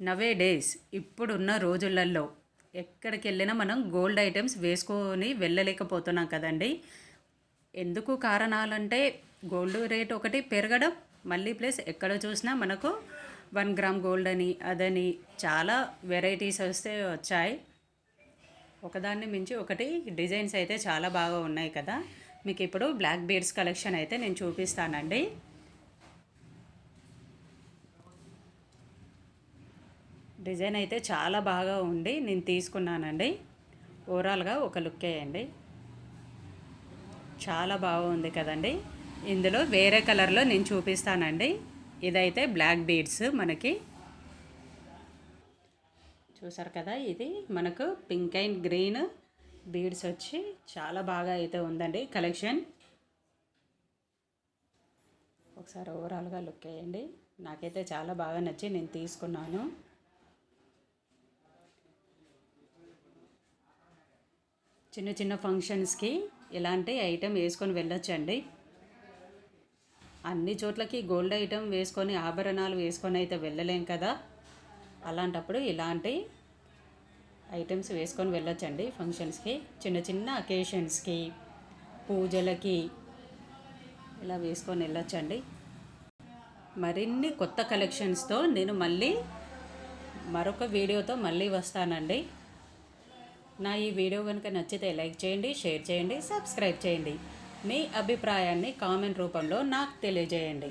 నవే days ఇప్పుడున్న రోజులలో ఎక్కడికి వెళ్ళినా మనం గోల్డ్ ఐటమ్స్ వేసుకొని వెళ్ళలేకపోతున్నాం కదండి. ఎందుకు కారణాలంటే గోల్డ్ రేట్ ఒకటి పెరగడం మళ్ళీ ప్లస్ ఎక్కడ చూసినా మనకు వన్ గ్రామ్ గోల్డ్ అని అదని చాలా వెరైటీస్ వస్తే వచ్చాయి. ఒకదాన్ని మించి ఒకటి డిజైన్స్ అయితే చాలా బాగా ఉన్నాయి కదా. మీకు ఇప్పుడు బ్లాక్ బీడ్స్ కలెక్షన్ అయితే నేను చూపిస్తానండి. డిజైన్ అయితే చాలా బాగా ఉంది నేను తీసుకున్నానండి. ఓవరాల్గా ఒక లుక్ వేయండి చాలా బాగుంది కదండి. ఇందులో వేరే కలర్లో నేను చూపిస్తానండి. ఇదైతే బ్లాక్ బీడ్స్ మనకి. చూసారు కదా ఇది? మనకు పింక్ అండ్ గ్రీన్ బీడ్స్ వచ్చి చాలా బాగా అయితే ఉందండి కలెక్షన్. ఒకసారి ఓవరాల్గా లుక్ వేయండి. నాకైతే చాలా బాగా నచ్చి నేను తీసుకున్నాను. చిన్న చిన్న ఫంక్షన్స్కి ఇలాంటి ఐటెం వేసుకొని వెళ్ళొచ్చండి. అన్ని చోట్లకి గోల్డ్ ఐటెం వేసుకొని ఆభరణాలు వేసుకొని అయితే వెళ్ళలేం కదా. అలాంటప్పుడు ఇలాంటి ఐటమ్స్ వేసుకొని వెళ్ళొచ్చండి ఫంక్షన్స్కి. చిన్న చిన్న అకేషన్స్కి పూజలకి ఇలా వేసుకొని వెళ్ళొచ్చండి. మరిన్ని కొత్త కలెక్షన్స్తో నేను మళ్ళీ మరొక వీడియోతో మళ్ళీ వస్తానండి. నా ఈ వీడియో కనుక నచ్చితే లైక్ చేయండి షేర్ చేయండి సబ్స్క్రైబ్ చేయండి. మీ అభిప్రాయాన్ని కామెంట్ రూపంలో నాకు తెలియజేయండి.